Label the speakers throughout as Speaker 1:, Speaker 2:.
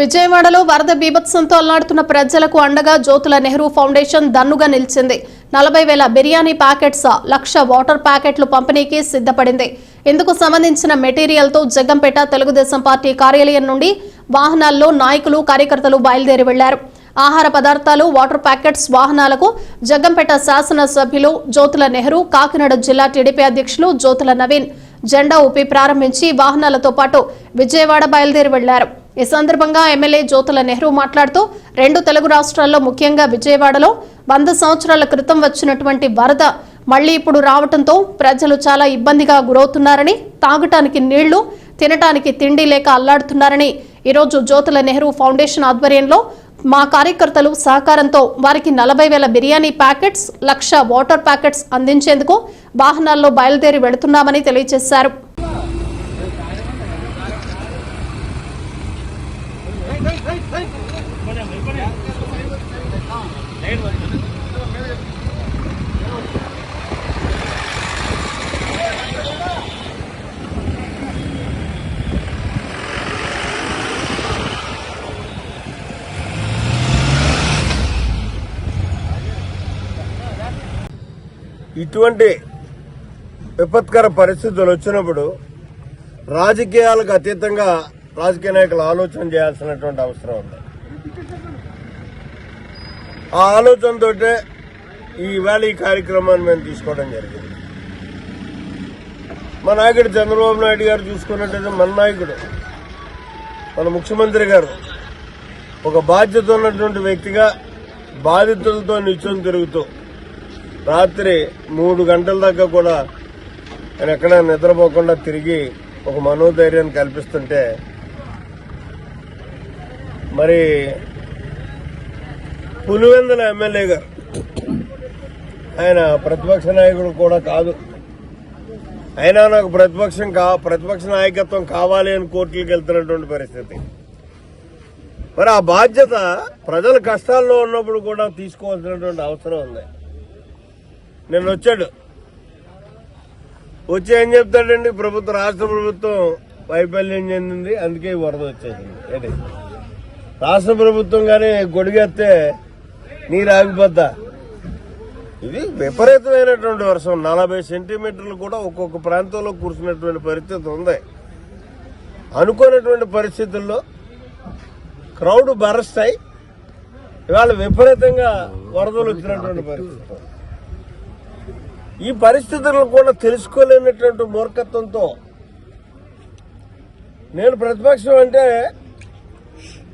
Speaker 1: విజయవాడలో వరద బీభత్సంతో అల్లాడుతున్న ప్రజలకు అండగా జ్యోతుల నెహ్రూ ఫౌండేషన్ దన్నుగా నిలిచింది. నలభై వేల బిర్యానీ ప్యాకెట్స్ లక్ష వాటర్ ప్యాకెట్లు పంపిణీకి సిద్ధపడింది. ఇందుకు సంబంధించిన మెటీరియల్తో జగ్గంపేట తెలుగుదేశం పార్టీ కార్యాలయం నుండి వాహనాల్లో నాయకులు కార్యకర్తలు బయలుదేరి వెళ్ళారు. ఆహార పదార్థాలు వాటర్ ప్యాకెట్స్ వాహనాలకు జగ్గంపేట శాసనసభ్యులు జ్యోతుల నెహ్రూ కాకినాడ జిల్లా టీడీపీ అధ్యక్షులు జ్యోతుల నవీన్. జెండా ఊపి ప్రారంభించి వాహనాలతో పాటు విజయవాడ బయలుదేరి వెళ్ళారు. ఈ సందర్భంగా ఎమ్మెల్యే జ్యోతుల నెహ్రూ మాట్లాడుతూ రెండు తెలుగు రాష్ట్రాల్లో ముఖ్యంగా విజయవాడలో వంద సంవత్సరాల క్రితం వచ్చినటువంటి వరద మళ్ళీ ఇప్పుడు రావడంతో ప్రజలు చాలా ఇబ్బందిగా గురవుతున్నారని తాగటానికి నీళ్ళు తినటానికి తిండి లేక అల్లాడుతున్నారని ఈరోజు జ్యోతుల నెహ్రూ ఫౌండేషన్ ఆధ్వర్యంలో మా కార్యకర్తలు సహకారంతో వారికి నలభై వేల బిర్యానీ ప్యాకెట్స్ లక్ష వాటర్ ప్యాకెట్స్ అందించేందుకు వాహనాల్లో బయలుదేరి వెళుతున్నామని తెలియజేశారు.
Speaker 2: ఇటువంటి విపత్కర పరిస్థితులు వచ్చినప్పుడు రాజకీయాలకు అతీతంగా రాజకీయ నాయకులు ఆలోచన చేయాల్సినటువంటి అవసరం ఉంది. ఆ ఆలోచనతో ఈవేళ ఈ కార్యక్రమాన్ని మేము తీసుకోవడం జరిగింది. మా నాయకుడు చంద్రబాబు నాయుడు గారు చూసుకున్నట్టయితే మన నాయకుడు మన ముఖ్యమంత్రి గారు ఒక బాధ్యత ఉన్నటువంటి వ్యక్తిగా బాధితులతో నిత్యం తిరుగుతూ రాత్రి మూడు గంటల దాకా కూడా ఆయన ఎక్కడ నిద్రపోకుండా తిరిగి ఒక మనోధైర్యాన్ని కల్పిస్తుంటే మరి పులివెందుల ఎమ్మెల్యే గారు ఆయన ప్రతిపక్ష నాయకుడు కూడా కాదు. అయినా నాకు ప్రతిపక్షం కా ప్రతిపక్ష నాయకత్వం కావాలి అని కోర్టులకు వెళ్తున్నటువంటి పరిస్థితి. మరి ఆ బాధ్యత ప్రజల కష్టాల్లో ఉన్నప్పుడు కూడా తీసుకోవాల్సినటువంటి అవసరం ఉంది. నిన్న వచ్చాడు. వచ్చి ఏం చెప్తాడండి? ప్రభుత్వం రాష్ట్ర ప్రభుత్వం వైఫల్యం చెందింది అందుకే వరద వచ్చేసింది. ఏంటి? రాష్ట్ర ప్రభుత్వం కానీ గొడిగెత్తే నీరు ఆగిపోద్దా? ఇది విపరీతమైనటువంటి వర్షం. నలభై సెంటీమీటర్లు కూడా ఒక్కొక్క ప్రాంతంలో కురిసినటువంటి పరిస్థితి ఉంది. అనుకోనటువంటి పరిస్థితుల్లో క్రౌడ్ భరస్తాయి ఇవాళ విపరీతంగా వరదలు వచ్చినటువంటి పరిస్థితి. ఈ పరిస్థితులను కూడా తెలుసుకోలేనటువంటి మూర్ఖత్వంతో నేను ప్రతిపక్షం అంటే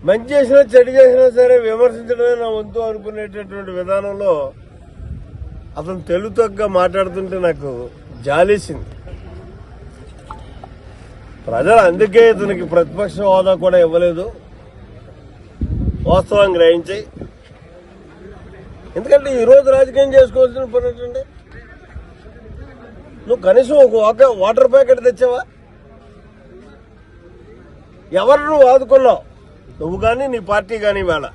Speaker 2: మంచి చేసినా చెడు చేసినా సరే విమర్శించడమే నా వంతు అనుకునేటటువంటి విధానంలో అతను తెలుగుతగ్గా మాట్లాడుతుంటే నాకు జాలేసింది. ప్రజలు అందుకే ఇతనికి ప్రతిపక్ష హోదా కూడా ఇవ్వలేదు. వాస్తవం గ్రహించాయి ఎందుకంటే ఈరోజు రాజకీయం చేసుకోవాల్సిన పని ఏంటంటే నువ్వు కనీసం ఒక వాటర్ ప్యాకెట్ తెచ్చావా? ఎవరు నువ్వు ఆదుకున్నావు? నువ్వు కానీ నీ పార్టీ కానీ వేళ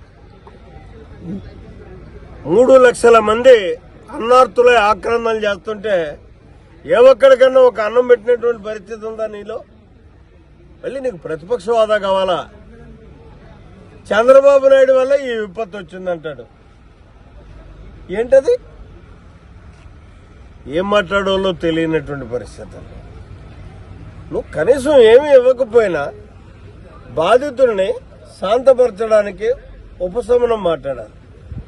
Speaker 2: మూడు లక్షల మంది అన్నార్థులై ఆక్రమణలు చేస్తుంటే ఏ ఒక్కడికన్నా ఒక అన్నం పెట్టినటువంటి పరిస్థితి ఉందా నీలో? మళ్ళీ నీకు ప్రతిపక్ష హోదా కావాలా? చంద్రబాబు నాయుడు వల్ల ఈ విపత్తు వచ్చిందంటాడు. ఏంటది? ఏం మాట్లాడాలో తెలియనటువంటి పరిస్థితి నువ్వు కనీసం ఏమీ ఇవ్వకపోయినా బాధితుల్ని శాంతపరచడానికి ఉపశమనం మాట్లాడారు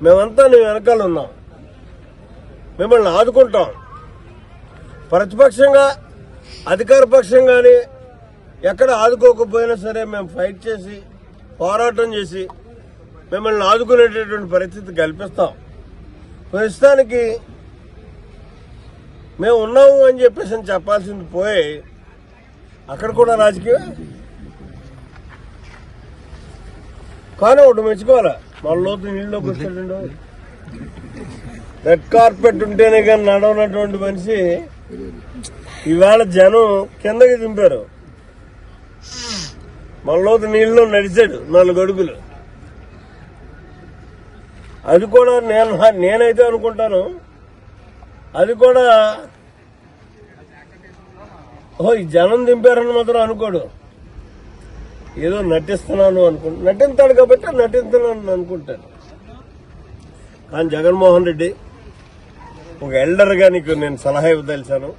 Speaker 2: మేమంతా నీ వెనకాల ఉన్నాం. మిమ్మల్ని ఆదుకుంటాం. ప్రతిపక్షంగా అధికార పక్షం కానీ ఎక్కడ ఆదుకోకపోయినా సరే మేము ఫైట్ చేసి పోరాటం చేసి మిమ్మల్ని ఆదుకునేటటువంటి పరిస్థితి కల్పిస్తాం. ప్రస్తుతానికి మేము ఉన్నాము అని చెప్పేసి చెప్పాల్సింది పోయి అక్కడ కూడా రాజకీయం? కానీ ఒకటి మెచ్చుకోవాలి? మన లోతు నీళ్ళలోకి వచ్చాడు రెడ్ కార్పెట్ ఉంటేనే కానీ నడవనటువంటి మనిషి ఈవేళ జనం కిందకి దింపారు. మన లోతు నీళ్ళలో నడిచాడు నాలుగు అడుగులు. అది కూడా నేను నేనైతే అనుకుంటాను. అది కూడా ఓ ఈ జనం దింపారని మాత్రం అనుకోడు. ఏదో నటిస్తున్నాను అనుకుంటా నటిస్తాడు కాబట్టి నటిస్తున్నాను అనుకుంటాను కానీ జగన్మోహన్ రెడ్డి ఒక ఎల్డర్గా నీకు నేను సలహా ఇవ్వదలిచాను.